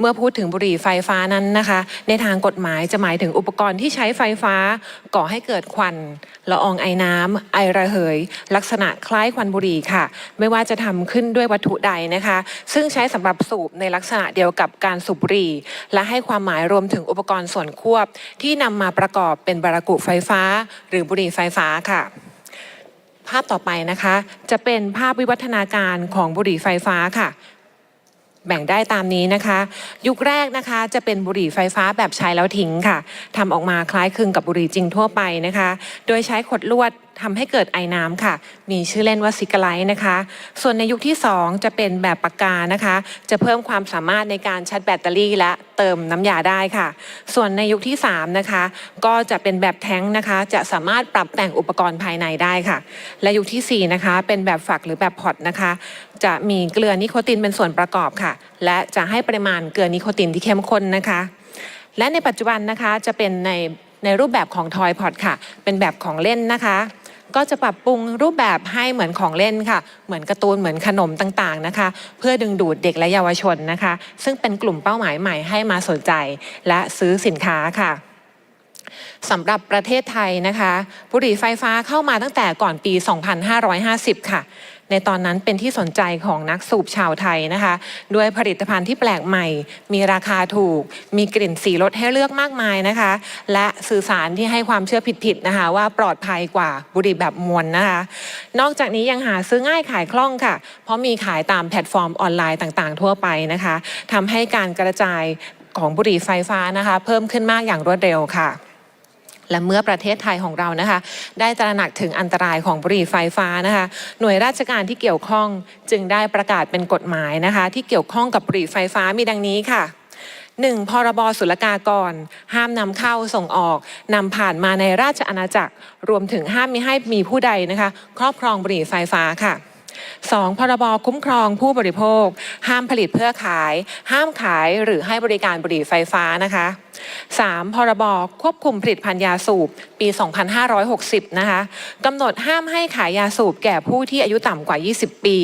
เมื่อพูดถึงบุหรี่ไฟฟ้านั้นนะคะ ในทางกฎหมายจะหมายถึงอุปกรณ์ที่ใช้ไฟฟ้า ก่อให้เกิดควันละอองไอน้ำไอระเหย ลักษณะคล้ายควันบุหรี่ค่ะ ไม่ว่าจะทำขึ้นด้วยวัตถุใดนะคะ ซึ่งใช้สำหรับสูบในลักษณะเดียวกับการสูบบุหรี่ และให้ความหมายรวมถึงอุปกรณ์ส่วนควบ ที่นำมาประกอบเป็นบารากุไฟฟ้า หรือบุหรี่ไฟฟ้าค่ะภาพต่อไปนะคะ จะเป็นภาพวิวัฒนาการของบุหรี่ไฟฟ้าค่ะ แบ่งได้ตามนี้นะคะ ยุคแรกนะคะจะเป็นบุหรี่ไฟฟ้าแบบใช้แล้วทิ้งค่ะทำออกมาคล้ายคลึงกับบุหรี่จริงทั่วไปนะคะ โดยใช้ขดลวด ทำให้เกิดไอน้ำค่ะ มีชื่อเล่นว่าซิกไลท์นะคะ ส่วนในยุคที่ 2 จะเป็นแบบปากกานะคะ จะเพิ่มความสามารถในการชาร์จแบตเตอรี่ และเติมน้ำยาได้ค่ะ ส่วนในยุคที่ 3 นะคะ ก็จะเป็นแบบแท้งนะคะ จะสามารถปรับแต่งอุปกรณ์ภายในได้ค่ะ และยุคทีสี่ 4 นะคะ เป็นแบบฝักหรือแบบพอตนะคะ จะมีเกลือนิโคตินเป็นส่วนประกอบค่ะ และจะให้ปริมาณเกลือนิโคตินที่เข้มข้นนะคะ และในปัจจุบันนะคะจะเป็นในในรูปแบบของทอยพอตค่ะ เป็นแบบของเล่นนะคะ ก็จะปรับปรุงรูปแบบให้เหมือนของเล่นค่ะ เหมือนการ์ตูนเหมือนขนมต่างๆนะคะ เพื่อดึงดูดเด็กและเยาวชนนะคะ ซึ่งเป็นกลุ่มเป้าหมายใหม่ให้มาสนใจ และซื้อสินค้าค่ะสำหรับประเทศไทยนะคะบุหรี่ไฟฟ้าเข้ามาตั้งแต่ก่อนปี 2550 ค่ะ ในตอนนั้นเป็นที่สนใจของนักสูบชาวไทยนะคะ ด้วยผลิตภัณฑ์ที่แปลกใหม่ มีราคาถูก มีกลิ่นสีรสให้เลือกมากมายนะคะ และสื่อสารที่ให้ความเชื่อผิดๆนะคะ ว่าปลอดภัยกว่าบุหรี่แบบมวลนะคะ นอกจากนี้ยังหาซื้อง่ายขายคล่องค่ะ เพราะมีขายตามแพลตฟอร์มออนไลน์ต่างๆ ทั่วไปนะคะทำให้การกระจายของบุหรี่ไฟฟ้านะคะ เพิ่มขึ้นมากอย่างรวดเร็วค่ะ และเมื่อประเทศไทยของเรานะคะ ได้ตระหนักถึงอันตรายของบุหรี่ไฟฟ้านะคะ หน่วยราชการที่เกี่ยวข้องจึงได้ประกาศเป็นกฎหมายนะคะ ที่เกี่ยวข้องกับบุหรี่ไฟฟ้ามีดังนี้ค่ะ 1. พรบศุลกากร ห้ามนำเข้าส่งออกนำผ่านมาในราชอาณาจักร รวมถึงห้ามมิให้มีผู้ใดนะคะ ครอบครองบุหรี่ไฟฟ้าค่ะ 2. พรบคุ้มครองผู้บริโภค ห้ามผลิตเพื่อขาย ห้ามขายหรือให้บริการบุหรี่ไฟฟ้านะคะ 3. พรบควบคุมผลิตภัณฑ์ยาสูบ ปี 2560 นะคะกำหนดห้ามให้ขายยาสูบแก่ผู้ที่อายุต่ำกว่า 20 ปี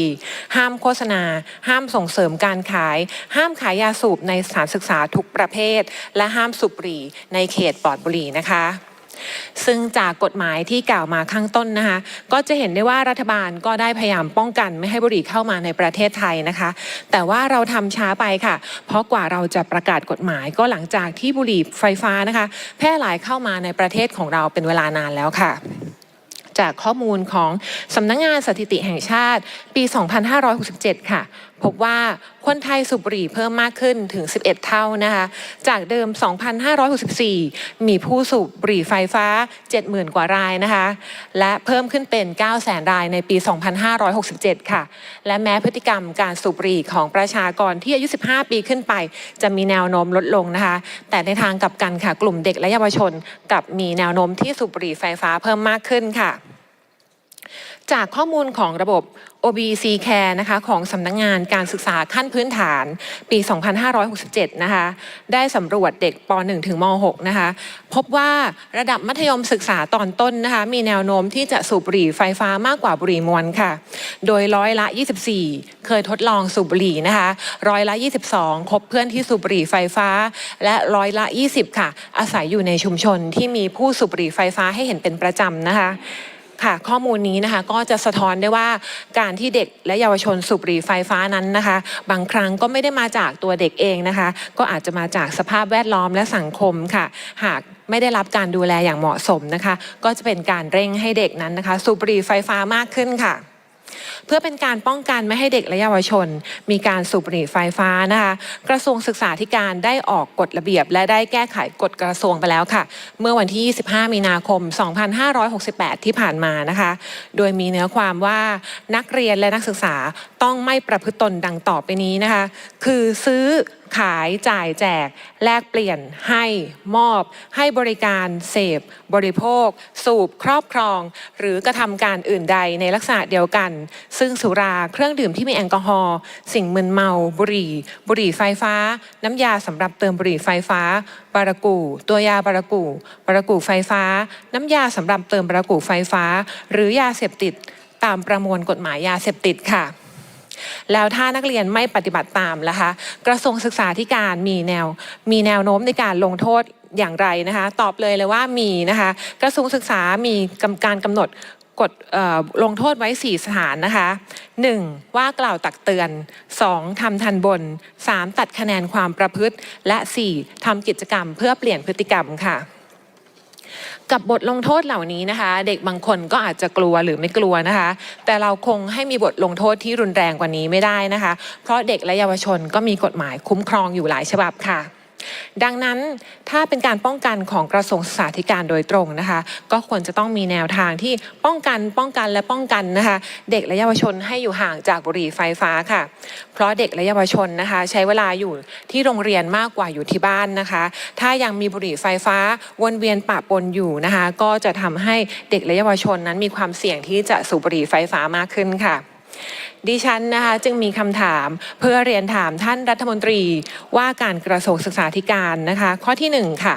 ห้ามโฆษณา ห้ามส่งเสริมการขาย ห้ามขายยาสูบในสถานศึกษาทุกประเภท และห้ามสูบบุหรี่ในเขตปลอดบุหรี่นะคะ ซึ่งจากกฎหมายที่กล่าวมาข้างต้นนะคะ ก็จะเห็นได้ว่ารัฐบาลก็ได้พยายามป้องกันไม่ให้บุหรี่เข้ามาในประเทศไทยนะคะ แต่ว่าเราทำช้าไปค่ะ เพราะกว่าเราจะประกาศกฎหมาย ก็หลังจากที่บุหรี่ไฟฟ้านะคะ แพร่หลายเข้ามาในประเทศของเราเป็นเวลานานแล้วค่ะจากข้อมูลของสำนักงงานสถิติแห่งชาติปี 2567 ค่ะ พบว่าคนไทยสูบบุหรี่เพิ่มมากขึ้นถึง 11 เท่านะคะ จากเดิม 2,564 มีผู้สูบบุหรี่ไฟฟ้า 70,000 กว่ารายนะคะ และเพิ่มขึ้นเป็น 900,000 รายในปี 2567 ค่ะ และแม้พฤติกรรมการสูบบุหรี่ของประชากรที่อายุ 15 ปีขึ้นไป จะมีแนวโน้มลดลงนะคะ แต่ในทางกลับกันค่ะ กลุ่มเด็กและเยาวชนกลับมีแนวโน้มที่สูบบุหรี่ไฟฟ้าเพิ่มมากขึ้นค่ะ จากข้อมูลของระบบ OBC Care นะคะของสำนักงงานการศึกษาขั้นพื้นฐานปี 2567 นะคะ ได้สำรวจเด็กป .1 ถึงม .6 นะคะ พบว่าระดับมัธยมศึกษาตอนต้นนะคะ มีแนวโน้มที่จะสูบบุหรี่ไฟฟ้ามากกว่าบุหรี่มวลค่ะ โดยร้อยละ 24 เคยทดลองสูบบุหรี่นะคะ ร้อยละ 22 คบเพื่อนที่สูบบุหรี่ไฟฟ้า และร้อยละ 20 ค่ะ อาศัยอยู่ในชุมชนที่มีผู้สูบบุหรี่ไฟฟ้าให้เห็นเป็นประจำนะคะ ค่ะข้อมูลนี้นะคะก็จะสะท้อนได้ว่าการที่เด็กและเยาวชนสูบบุหรี่ไฟฟ้านั้นนะคะ บางครั้งก็ไม่ได้มาจากตัวเด็กเองนะคะ ก็อาจจะมาจากสภาพแวดล้อมและสังคมค่ะ หากไม่ได้รับการดูแลอย่างเหมาะสมนะคะ ก็จะเป็นการเร่งให้เด็กนั้นนะคะ สูบบุหรี่ไฟฟ้ามากขึ้นค่ะเพื่อเป็นการป้องกันไม่ให้เด็กและเยาวชน มีการสูบบุหรี่ไฟฟ้านะคะกระทรวงศึกษาธิการได้ออกกฎระเบียบ และได้แก้ไขกฎกระทรวงไปแล้วค่ะ เมื่อวันที่ 25 มีนาคม 2568 ที่ผ่านมานะคะ โดยมีเนื้อความว่านักเรียนและนักศึกษาต้องไม่ประพฤติตนดังต่อไปนี้นะคะ คือซื้อขายจ่ายแจก แลกเปลี่ยนให้มอบ ให้บริการ เสพ บริโภค สูบ ครอบครอง หรือกระทำการอื่นใดในลักษณะเดียวกันซึ่งสุราเครื่องดื่มที่มีแอลกอฮอล์สิ่งมึนเมา บุหรี่ บุหรี่ไฟฟ้า น้ำยาสำหรับเติมบุหรี่ไฟฟ้า บารากู ตัวยาบารากู บารากูไฟฟ้า น้ำยาสำหรับเติมบารากูไฟฟ้า หรือยาเสพติดตามประมวลกฎหมายยาเสพติดค่ะแล้วถ้านักเรียนไม่ปฏิบัติตามนะคะ กระทรวงศึกษาธิการมีแนว มีแนวโน้มในการลงโทษอย่างไรนะคะ ตอบเลยเลยว่ามีนะคะ กระทรวงศึกษามีการกำหนด กฎลงโทษไว้ 4 สถานนะคะ 1. ว่ากล่าวตักเตือน 2. ทำทันบน 3. ตัดคะแนนความประพฤติ และ 4. ทำกิจกรรมเพื่อเปลี่ยนพฤติกรรมค่ะ กับบทลงโทษเหล่านี้นะคะ เด็กบางคนก็อาจจะกลัวหรือไม่กลัวนะคะ แต่เราคงให้มีบทลงโทษที่รุนแรงกว่านี้ไม่ได้นะคะ เพราะเด็กและเยาวชนก็มีกฎหมายคุ้มครองอยู่หลายฉบับค่ะ ดังนั้นถ้าเป็นการป้องกันของกระทรวงศึกษาธิการโดยตรงนะคะ ก็ควรจะต้องมีแนวทางที่ป้องกันป้องกันและป้องกันนะคะ เด็กและเยาวชนให้อยู่ห่างจากบุหรี่ไฟฟ้าค่ะ เพราะเด็กและเยาวชนนะคะ ใช้เวลาอยู่ที่โรงเรียนมากกว่าอยู่ที่บ้านนะคะ ถ้ายังมีบุหรี่ไฟฟ้าวนเวียนปะปนอยู่นะคะ ก็จะทำให้เด็กและเยาวชนนั้นมีความเสี่ยงที่จะสูบบุหรี่ไฟฟ้ามากขึ้นค่ะ ดิฉันนะคะจึงมีคำถามเพื่อเรียนถามท่านรัฐมนตรีว่าการกระทรวงศึกษาธิการนะคะ ข้อที่หนึ่งค่ะ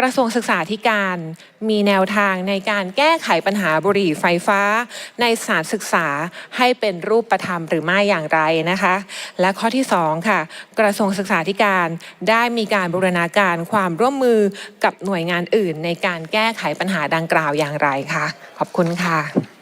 กระทรวงศึกษาธิการมีแนวทางในการแก้ไขปัญหาบุหรี่ไฟฟ้า ในสถานศึกษาให้เป็นรูปธรรมหรือไม่อย่างไรนะคะ และข้อที่สองค่ะ กระทรวงศึกษาธิการได้มีการบูรณาการความร่วมมือกับหน่วยงานอื่น ในการแก้ไขปัญหาดังกล่าวอย่างไรคะขอบคุณค่ะ